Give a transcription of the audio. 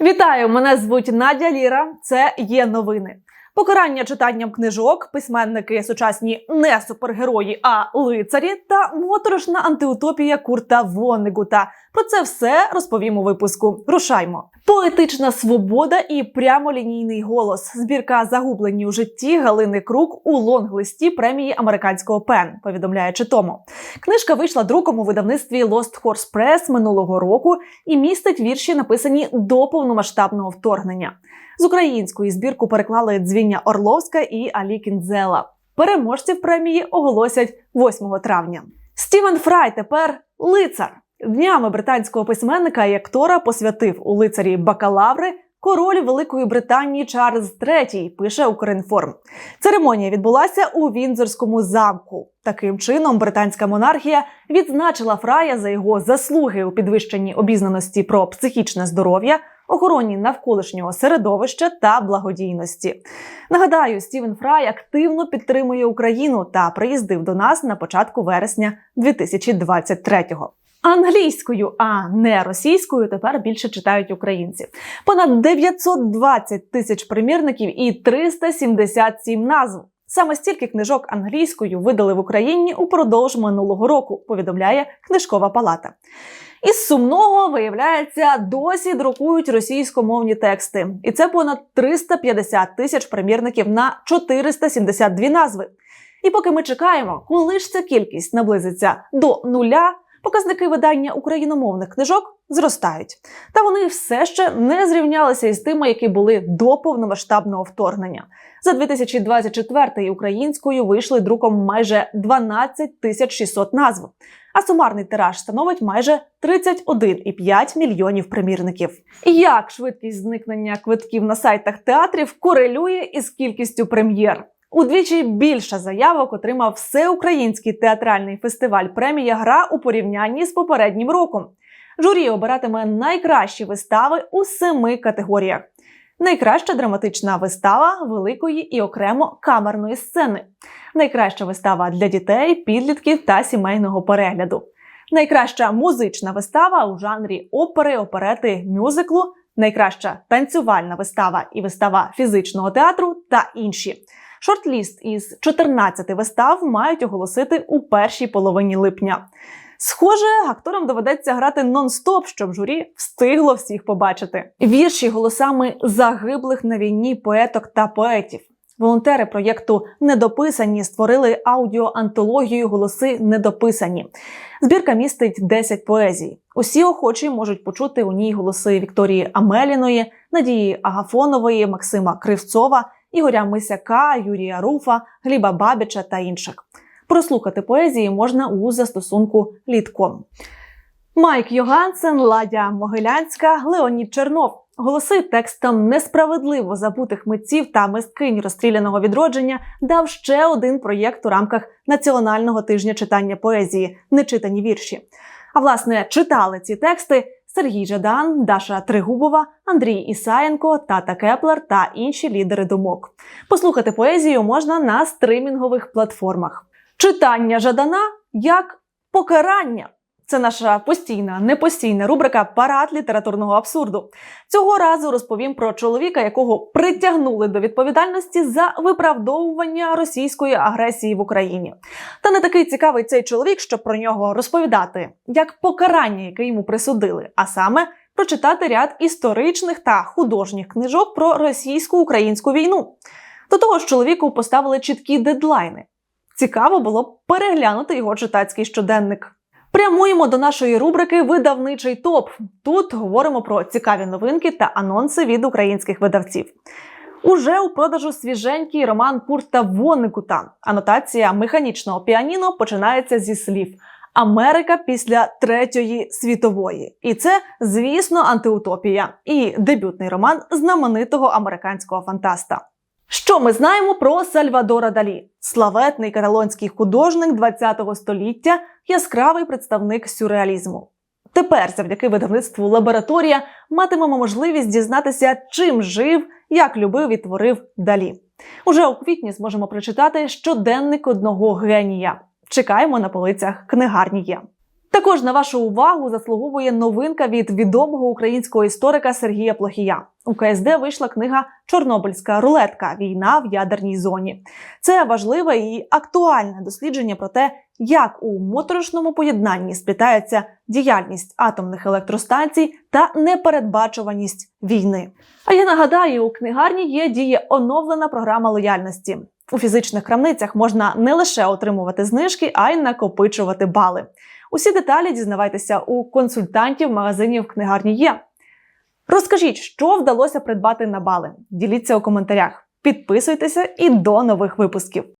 Вітаю! Мене звуть Надя Ліра. Це є новини. Покарання читанням книжок, письменники сучасні не супергерої, а лицарі та моторошна антиутопія Курта Воннегута. Про це все розповім у випуску. Рушаймо. Поетична свобода і прямолінійний голос. Збірка загублені у житті Галини Крук у лонглисті премії американського пен. Повідомляє Читомо. Книжка вийшла друком у видавництві Lost Horse Press минулого року і містить вірші, написані до повномасштабного вторгнення. З української збірку переклали Дзвіння Орловська і Алі Кінзела. Переможців премії оголосять 8 травня. Стівен Фрай тепер лицар. Днями британського письменника і актора посвятив у лицарі бакалаври король Великої Британії Чарльз III, пише Укрінформ. Церемонія відбулася у Вінзорському замку. Таким чином, британська монархія відзначила Фрая за його заслуги у підвищенні обізнаності про психічне здоров'я, охороні навколишнього середовища та благодійності. Нагадаю, Стівен Фрай активно підтримує Україну та приїздив до нас на початку вересня 2023-го. Англійською, а не російською, тепер більше читають українці. Понад 920 тисяч примірників і 377 назв. Саме стільки книжок англійською видали в Україні упродовж минулого року, повідомляє книжкова палата. Із сумного виявляється, досі друкують російськомовні тексти, і це понад 350 тисяч примірників на 472 назви. І поки ми чекаємо, коли ж ця кількість наблизиться до нуля, показники видання україномовних книжок зростають. Та вони все ще не зрівнялися із тими, які були до повномасштабного вторгнення. За 2024 українською вийшли друком майже 12 тисяч 600 назв, а сумарний тираж становить майже 31,5 мільйонів примірників. Як швидкість зникнення квитків на сайтах театрів корелює із кількістю прем'єр? Удвічі більше заявок отримав всеукраїнський театральний фестиваль премія Гра у порівнянні з попереднім роком. Журі обиратиме найкращі вистави у семи категоріях. Найкраща драматична вистава великої і окремо камерної сцени, найкраща вистава для дітей, підлітків та сімейного перегляду, найкраща музична вистава у жанрі опери, оперети, мюзиклу, найкраща танцювальна вистава і вистава фізичного театру та інші. Шорт-ліст із 14 вистав мають оголосити у першій половині липня. Схоже, акторам доведеться грати нон-стоп, щоб журі встигло всіх побачити. Вірші голосами загиблих на війні поеток та поетів. Волонтери проєкту Недописані створили аудіоантологію Голоси недописані. Збірка містить 10 поезій. Усі охочі можуть почути у ній голоси Вікторії Амеліної, Надії Агафонової, Максима Кривцова, Ігоря Мисяка, Юрія Руфа, Гліба Бабіча та інших. Прослухати поезії можна у застосунку Літком. Майк Йогансен, Ладя Могилянська, Леонід Чернов. Голоси текстом несправедливо забутих митців та мисткинь розстріляного відродження дав ще один проєкт у рамках національного тижня читання поезії Нечитані вірші. А власне читали ці тексти Сергій Жадан, Даша Тригубова, Андрій Ісаєнко, Тата Кеплер та інші лідери думок. Послухати поезію можна на стримінгових платформах. Читання Жадана як покарання. Це наша постійна, непостійна рубрика Парад літературного абсурду. Цього разу розповім про чоловіка, якого притягнули до відповідальності за виправдовування російської агресії в Україні. Та не такий цікавий цей чоловік, щоб про нього розповідати, як покарання, яке йому присудили, а саме прочитати ряд історичних та художніх книжок про російсько-українську війну. До того ж, чоловіку поставили чіткі дедлайни. Цікаво було переглянути його читацький щоденник. Прямуємо до нашої рубрики Видавничий топ. Тут говоримо про цікаві новинки та анонси від українських видавців. Уже у продажу свіженький роман Курта Вонникута. Анотація механічного піаніно починається зі слів Америка після третьої світової. І це, звісно, антиутопія і дебютний роман знаменитого американського фантаста. Що ми знаємо про Сальвадора Далі? Славетний каталонський художник ХХ століття, яскравий представник сюрреалізму. Тепер, завдяки видавництву лабораторія, матимемо можливість дізнатися, чим жив, як любив і творив Далі. Уже у квітні зможемо прочитати щоденник одного генія. Чекаємо на полицях книгарні є. Також на вашу увагу заслуговує новинка від відомого українського історика Сергія Плохія. У КСД вийшла книга Чорнобильська рулетка Війна в ядерній зоні. Це важливе і актуальне дослідження про те, як у моторошному поєднанні сплітається діяльність атомних електростанцій та непередбачуваність війни. А я нагадаю, у книгарні є діє оновлена програма лояльності. У фізичних крамницях можна не лише отримувати знижки, а й накопичувати бали. Усі деталі дізнавайтеся у консультантів магазинів книгарні є. Розкажіть, що вдалося придбати на бали. Діліться у коментарях. Підписуйтеся і до нових випусків.